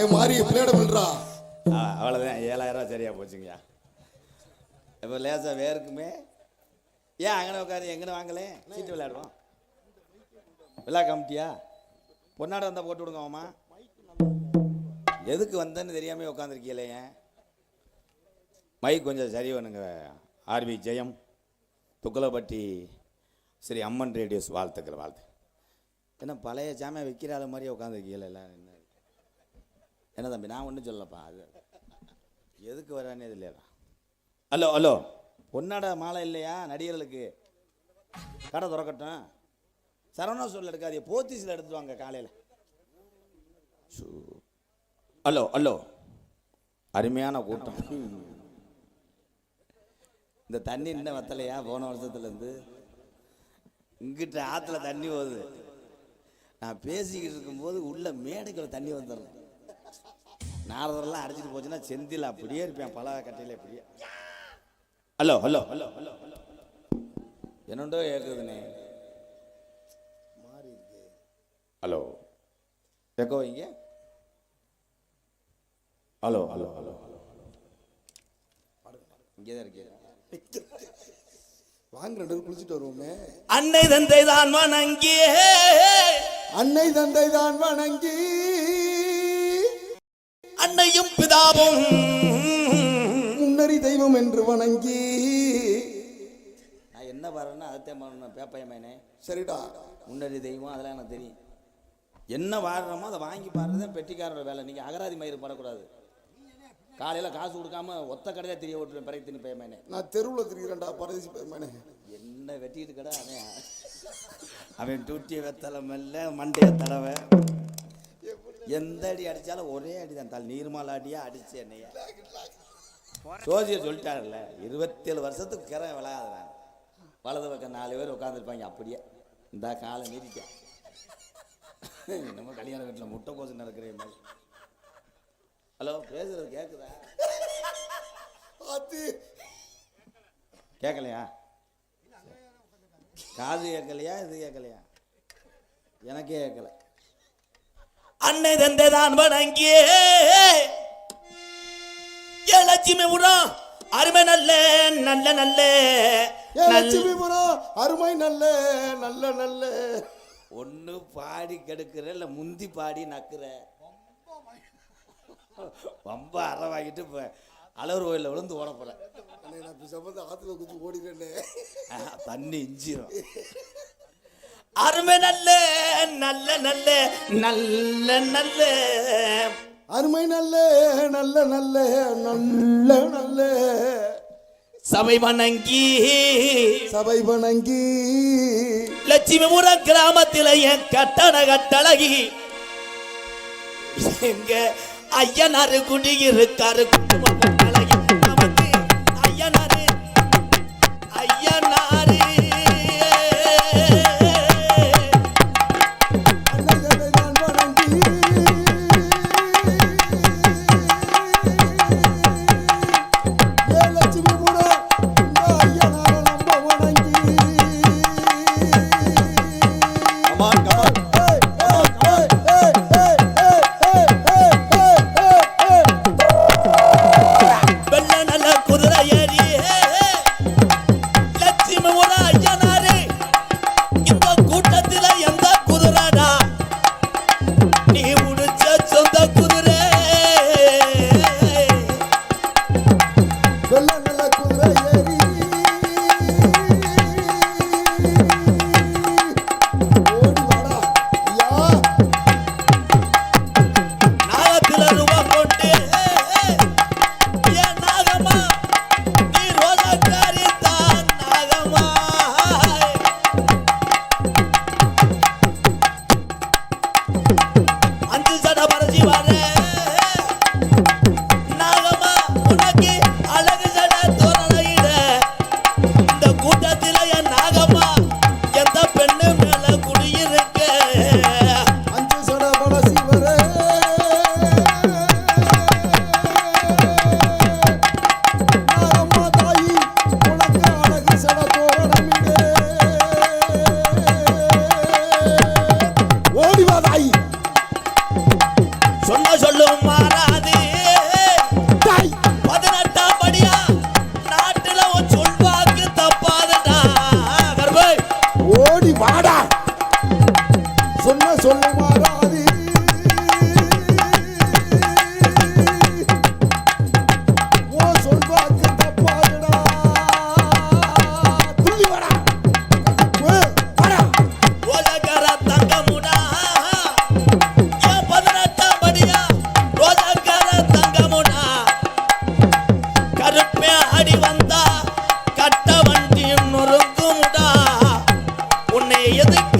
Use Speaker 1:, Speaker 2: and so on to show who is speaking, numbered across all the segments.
Speaker 1: ஏ மாறி பிளேட பண்றா
Speaker 2: ஆ, அவ்வளவுதான். ஏழாயிரம் ரூபா சரியா போச்சுங்கய்யா. இப்போ லேசா வேர்க்குமே. ஏன் அங்கே உட்காரு? எங்கன்னு வாங்கலே? சீட்டு விளையாடுவோம். விழா கமிட்டியா? பொன்னாட வந்தால் போட்டு விடுங்க மாமா. எதுக்கு வந்தேன்னு தெரியாமல் உட்காந்துருக்கீங்களே ஏன்? மைக் கொஞ்சம் சரி பண்ணுங்க ஆர்வி ஜெயம். துக்கலப்பட்டி சரி அம்மன் ரேடியோஸ் வாழ்த்துக்கள் வாழ்த்து. என்ன பழைய ஜாமியா விற்கிற மாதிரி உட்காந்துருக்கீங்களா எல்லாம் என்ன தம்பி நான் ஒன்றும் சொல்லப்பா அது எதுக்கு வரானே இது இல்லையா ஹலோ ஹலோ. பொன்னாட மாலை இல்லையா நடிகர்களுக்கு? கடை திறக்கட்டும். சரவணா சொல்ல எடுக்காதீங்க போத்தீஸில் எடுத்துட்டு வாங்க காலையில். Hello hello. அருமையான கூட்டம். இந்த தண்ணி இன்னும் வத்தலையா? போன வருஷத்துலேருந்து. இங்கிட்ட ஆற்றுல தண்ணி போகுது. நான் பேசிக்கிட்டு இருக்கும்போது உள்ள மேடைக்குள்ள தண்ணி வந்துடும் நாரதரெல்லாம் அடிச்சிட்டு போச்சுன்னா செந்தில் அப்படியே இருப்பேன் பல கட்டையில் இப்படியே hello hello hello hello hello என்னண்டோ கேட்குதுண்ணே ஹலோ. எக்கோ இங்க? Hello hello hello hello. இங்கே தான் இருக்கேன்
Speaker 1: வாங்க பேரும் குளிச்சுட்டு வருவோமே.
Speaker 2: அன்னை தந்தை தான் வணங்கி
Speaker 1: அன்னை தந்தை தான் வணங்கி.
Speaker 2: அன்னையும் பிதாவும்.
Speaker 1: முன்னறி தெய்வம் என்று வணங்கி.
Speaker 2: நான் என்ன பாருன்னா அதைத்தான் பண்ணணும் பேப்பையமேனே
Speaker 1: சரிடா.
Speaker 2: முன்னறி தெய்வம் அதெல்லாம் எனக்கு தெரியும். என்ன வாடுறோமோ அதை வாங்கி பாடுறதே பெட்டிக்காரோட வேலை. நீங்கள் அகராதி மயிறு படக்கூடாது. காலையில் காசு கொடுக்காம ஒத்த கடையாக தெரிய விட்டுருவேன். பிறகு தின்னு பேமேனே
Speaker 1: நான் தெருவுல திரிகிறேன்டா பரதேசி பெருமானே
Speaker 2: என்ன வெட்டிட்டு கடை அவன்? அவன் டூட்டியை வெத்தலை மெல்ல மண்டையை தடவை. எந்த அடி அடித்தாலும் ஒரே அடி தான் தலை நீர்மால் அடியாக அடிச்சு என்னைய? சோசியர் சொல்லிட்டாருல்ல இருபத்தேழு வருஷத்துக்கு கிற விளையாடுறேன் வலது பக்கம் நாலு பேர் உட்காந்துருப்பாங்க அப்படியே. இந்த காலை நீடிக்க நம்ம கல்யாண வீட்டில் முட்டை கோசு நடக்கிற மாதிரி. ஹலோ பேசுறது கேட்குதா
Speaker 1: அது.
Speaker 2: கேட்கலையா காது கேட்கலையா இது கேட்கலையா? எனக்கே கேட்கல. அன்னை தந்தை தான் வணங்கி ஏ லட்சுமி உரம் அருமை நல்ல நல்ல நல்ல.
Speaker 1: ஏ லட்சுமிபுரம் அருமை நல்ல நல்ல நல்ல.
Speaker 2: ஒன்று பாடி கெடுக்கிற இல்லை முந்தி பாடி நக்குற. ரொம்ப அற வாங்கிட்டு இப்போ அலவர் கோயிலில் விழுந்து ஓட போகிறேன்
Speaker 1: நான் பிசப்பந்து ஆத்துல குச்சி ஓடிடுறேன்னே
Speaker 2: தண்ணி இஞ்சிரும். அருமை நல்ல நல்ல நல்ல நல்ல நல்ல.
Speaker 1: அருமை நல்ல நல்ல நல்ல நல்ல நல்ல.
Speaker 2: சபை வணங்கி.
Speaker 1: சபை வணங்கி.
Speaker 2: லட்சுமிபுரம் கிராமத்தில் என் கட்டண கட்டழகி. எங்க ஐயனாரு குடியிருக்காரு குடும்பம்
Speaker 1: vai. எதுக்கு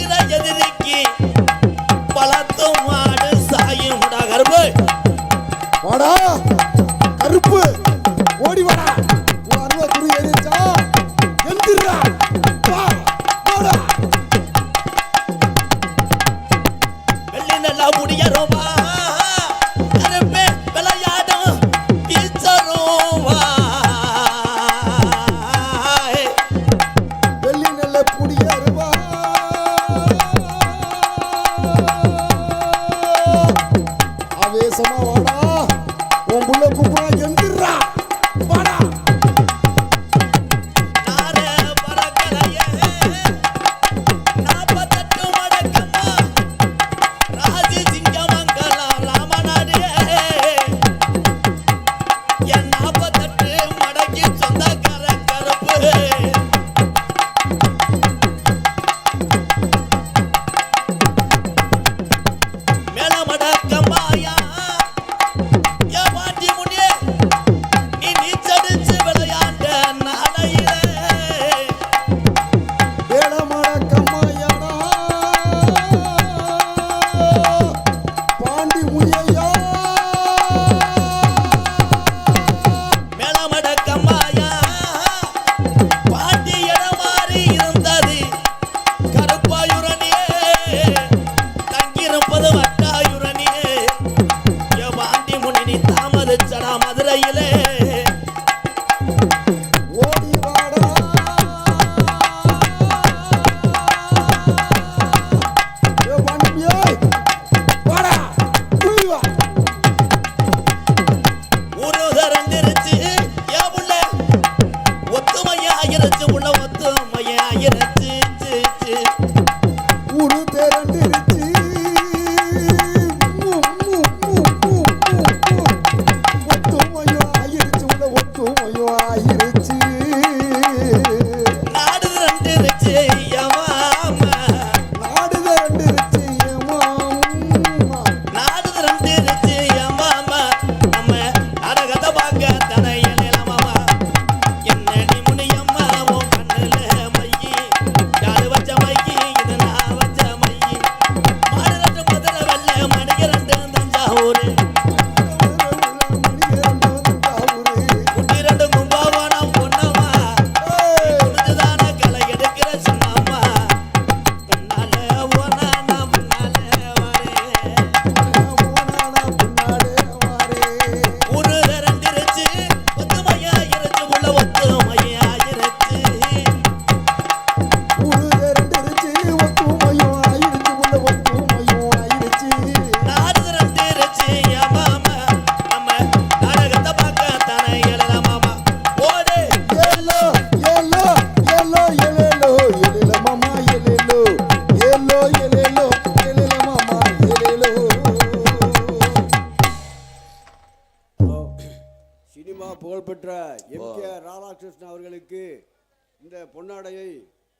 Speaker 1: இந்த
Speaker 3: பொன்னாடையை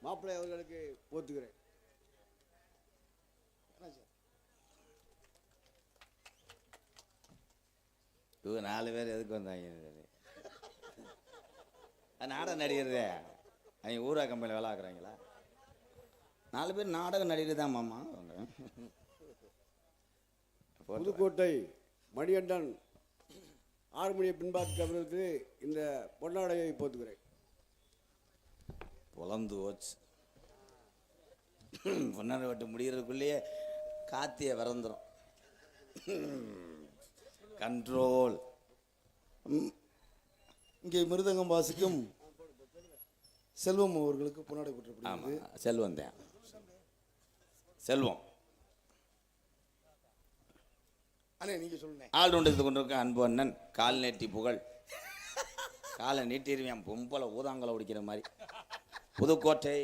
Speaker 3: மாப்பிள்ளை அவர்களுக்கு போத்துகிறேன்.
Speaker 2: இவங்க நாலு பேர் எதுக்கு வந்தாங்க? அது நாடக நடிகர்தே. அவங்க ஊரா கம்பெனியில் வேலை ஆக்குறாங்களா நாலு பேர் நாடக நடிகர் தான் மாமா.
Speaker 3: புதுக்கோட்டை மணிகண்டன் ஆறு மணி பின்பாட்டு அவர்களுக்கு இந்த பொன்னாடையை போத்துகிறேன்.
Speaker 2: பொலந்து போச்சு. பொன்னாடை வட்டு முடிகிறதுக்குள்ளேயே காத்திய விறந்துரும். கண்ட்ரோல்.
Speaker 1: இங்கே மிருதங்கம் வாசிக்கும் செல்வம் அவர்களுக்கு பொன்னாடை
Speaker 2: ஆமாம் செல்வம் தான். செல்வம்.
Speaker 1: அண்ணே நீங்க சொல்லுங்க.
Speaker 2: ஆள் ஒன்று கொண்டிருக்க அன்பு அண்ணன் கால் நீட்டி புகழ். காலை நீட்டிடுவேன் பொம்பளை ஊதாங்கலை ஒடிக்கிற மாதிரி. புதுக்கோட்டை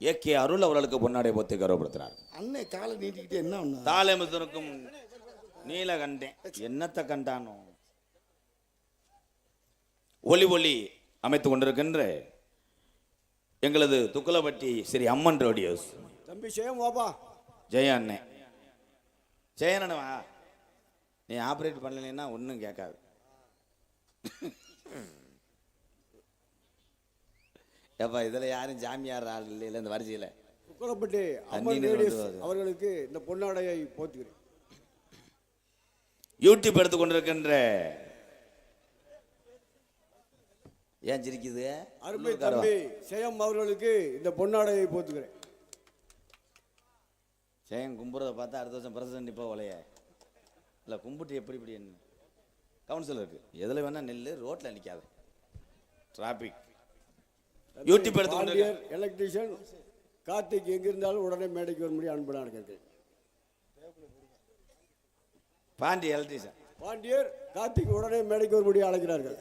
Speaker 2: ஏகே அருள் அவர்களுக்கு பொன்னாடை போத்து கௌரவப்படுத்தினார்.
Speaker 1: அண்ணே காலை நீட்டிக்கிட்டு என்ன ஒண்ணு?
Speaker 2: தாளமிதனுக்கும் நீல கண்டேன். என்னத்தை கண்டானோ? ஒளி ஒளி அமைத்து கொண்டிருக்கின்ற எங்களது துக்குலப்பட்டி ஸ்ரீ அம்மன் ரோடியோஸ்.
Speaker 3: தம்பி சேம் வாப்பா.
Speaker 2: ஜெய அண்ணே. ஜெயனவா நீ ஆப்ரேட் பண்ணலைன்னா ஒன்றும் கேட்காது. ஏப்பா இதில் யாரும் ஜாமியார் ஆள் இல்லை இந்த வரிசையில். வருது.
Speaker 3: அவர்களுக்கு இந்த பொன்னாடையை போத்துகிறேன்.
Speaker 2: யூடியூப் எடுத்து கொண்டிருக்கின்ற ஏன் சிரிக்குது?
Speaker 3: அருமை? தம்பி சேயம் அவர்களுக்கு இந்த பொன்னாடையை போத்துகிறேன்.
Speaker 2: ஜெயம் கும்புறத பார்த்தா அடுத்த வருஷம் பிரசிடண்ட் இப்போ ஒலைய இல்லை கும்பிட்டு எப்படி இப்படி என்ன? கவுன்சிலருக்கு எதில் வேணா நெல் ரோட்டில் நிற்காத டிராபிக் யூடியூப் எடுத்து
Speaker 3: எலக்ட்ரிஷியன் கார்த்திக் எங்கிருந்தாலும் உடனே மேடைக்கு வரும்படி அன்பு நான் கேட்கிறேன்
Speaker 2: பாண்டி எலக்ட்ரிஷன்
Speaker 3: பாண்டியர் கார்த்திக் உடனே மேடைக்கு வரும்படி அழைக்கிறார்கள்.